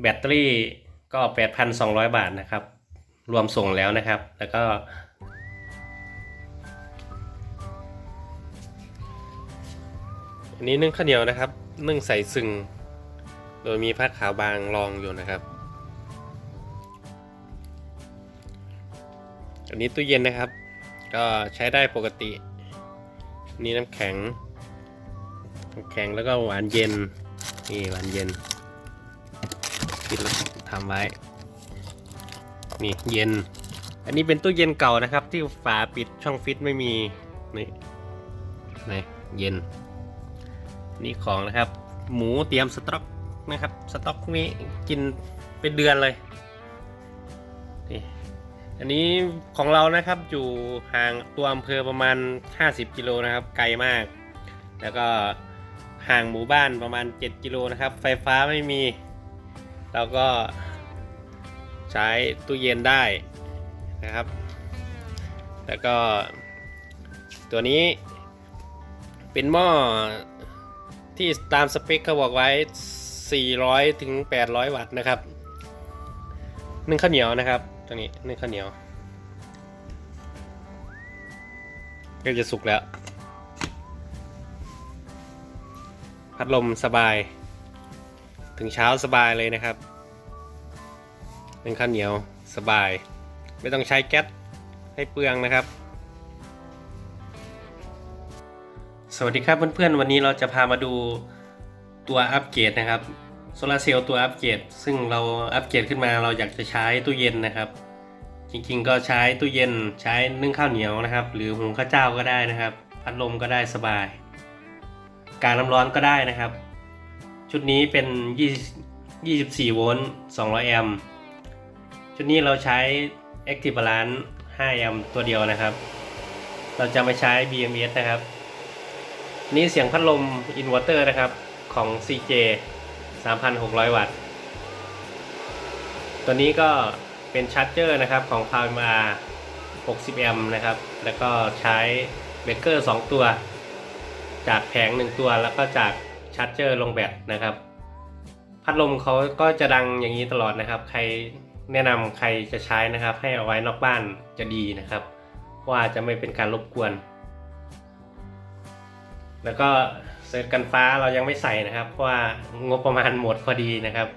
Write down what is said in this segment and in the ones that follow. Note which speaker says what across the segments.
Speaker 1: แบตเตอรี่ก็ 8,200 บาทนะครับ รวมส่งแล้วนะครับ แล้วก็อันนี้นึ่งข้าวเหนียวนะครับนึ่งใส่ซึ่ง โดยมีผ้าขาวบางรองอยู่นะครับ อันนี้ตู้เย็นนะครับ ก็ใช้ได้ปกตินี่น้ำแข็งน้ำแข็งแล้วก็หวานเย็นนี่หวานเย็น ปิดแล้วทำไว้ นี่เย็น อันนี้เป็นตู้เย็นเก่านะครับ ที่ฝาปิดช่องฟิตไม่มีนี่นี่เย็น นี่ของนะครับ หมูเตรียมสต็อกนะครับ สต็อกนี้กินเป็นเดือนเลยนี่อันนี้ของเรานะครับอยู่ห่างตัวอำเภอประมาณ 50 กิโลนะครับ ไกลมาก แล้วก็ห่างหมู่บ้านประมาณ 7 กิโลนะครับ ไฟฟ้าไม่มี เราก็ใช้ตู้เย็นได้นะครับ แล้วก็ตัวนี้เป็นหม้อที่ตามสเปคเขาบอกไว้ 400 ถึง 800 วัตต์นะครับนึ่งข้าวเหนียวนะครับตัวนี้นึ่งข้าวเหนียวก็จะสุกแล้ว พัดลมสบาย ถึงเช้าสบายเลยนะครับนึ่งข้าวเหนียวสบาย ไม่ต้องใช้แก๊สให้เปลืองนะครับ สวัสดีครับเพื่อนๆ วันนี้เราจะพามาดูตัวอัปเกรดนะครับโซลาร์เซลล์ตัวอัปเกรดซึ่งเราอัปเกรดขึ้นมาเราอยากจะใช้ตู้เย็นนะครับ จริงๆ ก็ใช้ตู้เย็นใช้นึ่งข้าวเหนียวนะครับ หรือหุงข้าวเจ้าก็ได้นะครับ พัดลมก็ได้สบาย การน้ำร้อนก็ได้นะครับ ชุดนี้เป็น224 โวลต์ 200 แอมป์ ชุดนี้เราใช้ Active Balance 5 แอมป์ตัวเดียวนะครับ เราจะไม่ใช้ BMS นะครับ นี่เสียงพัดลมอินเวอร์เตอร์นะครับของ CJ 3,600 วัตต์ ตัวนี้ก็เป็นชาร์จเจอร์นะครับของ p o w e r 60 แอมป์นะครับ แล้วก็ใช้เบรกเกอร์ 2 ตัว จากแผง 1 ตัวแล้วก็จาก ชาร์จเจอร์ลงแบตนะครับ พัดลมเขาก็จะดังอย่างนี้ตลอดนะครับ ใครแนะนำใครจะใช้นะครับ ให้เอาไว้นอกบ้านจะดีนะครับเพราะว่าจะไม่เป็นการรบกวน แล้วก็เซิร์ชกันฟ้าเรายังไม่ใส่นะครับเพราะว่างบประมาณหมดพอดีนะครับ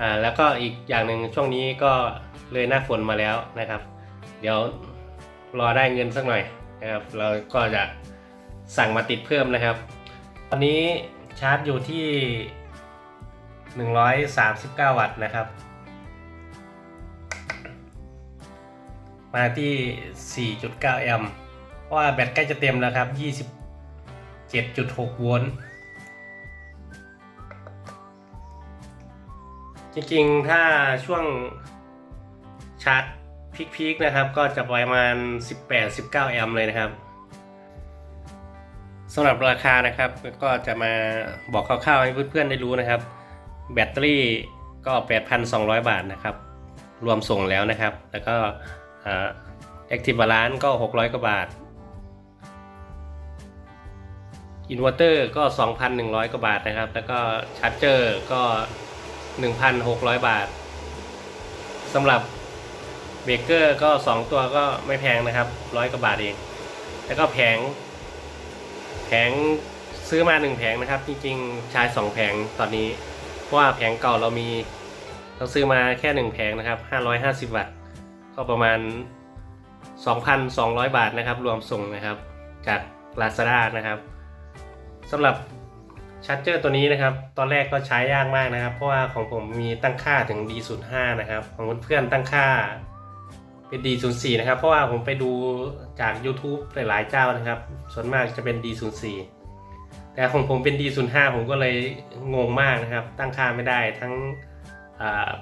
Speaker 1: อ่าแล้วก็อีกอย่างหนึ่งช่วงนี้ก็เลยหน้าฝนมาแล้วนะครับ เดี๋ยวรอได้เงินสักหน่อยนะครับ เราก็จะสั่งมาติดเพิ่มนะครับ ตอนนี้ ชาร์จอยู่ที่ 139 วัตต์นะครับ มาที่ 4.9 แอมป์เพราะว่าแบตใกล้จะเต็มแล้วครับ 27.6 โวลต์จริงๆ ถ้าช่วงชาร์จพีคๆนะครับ ก็จะประมาณ 18-19 แอมป์เลยนะครับ สำหรับราคานะครับก็จะมาบอกคร่าวๆให้เพื่อนๆได้รู้นะครับ แบตเตอรี่ก็ 8,200 บาทนะครับ รวมส่งแล้วนะครับ แล้วก็แอคทีฟบาลานก็ 600 กว่าบาทอินเวอร์เตอร์ก็ 2,100 กว่าบาทนะครับ แล้วก็ชาร์จเจอร์ก็ 1,600 บาทสำหรับเบรกเกอร์ก็ 2 ตัวก็ไม่แพงนะครับร้อยกว่าบาทเอง แล้วก็แผง แผงซื้อมา1แผงนะครับ จริงๆใช้2แผงตอนนี้ เพราะว่าแผงเก่าเรามี เราซื้อมาแค่1แผงนะครับ550วัตต์ ก็ประมาณ2,200บาทนะครับ รวมส่งนะครับ จาก Lazada นะครับสำหรับชาร์จเจอร์ตัวนี้นะครับ ตอนแรกก็ใช้ยากมากนะครับ เพราะว่าของผมมีตั้งค่าถึง D05 นะครับ ของเพื่อนๆตั้งค่า เป็น D04 นะครับ เพราะว่าผมไปดูจาก YouTube หลายๆเจ้านะครับ ส่วนมากจะเป็น D04 แต่ของผมเป็น D05 ผมก็เลยงงมากนะครับ ตั้งค่าไม่ได้ทั้ง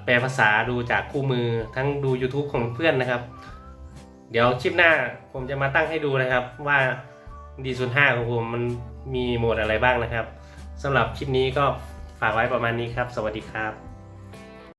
Speaker 1: แปลภาษาดูจากคู่มือทั้งดู YouTube ของเพื่อนนะครับ เดี๋ยวคลิปหน้าผมจะมาตั้งให้ดูนะครับว่า D05 ของผมมันมีโหมดอะไรบ้างนะครับสำหรับคลิปนี้ก็ฝากไว้ประมาณนี้ครับ สวัสดีครับ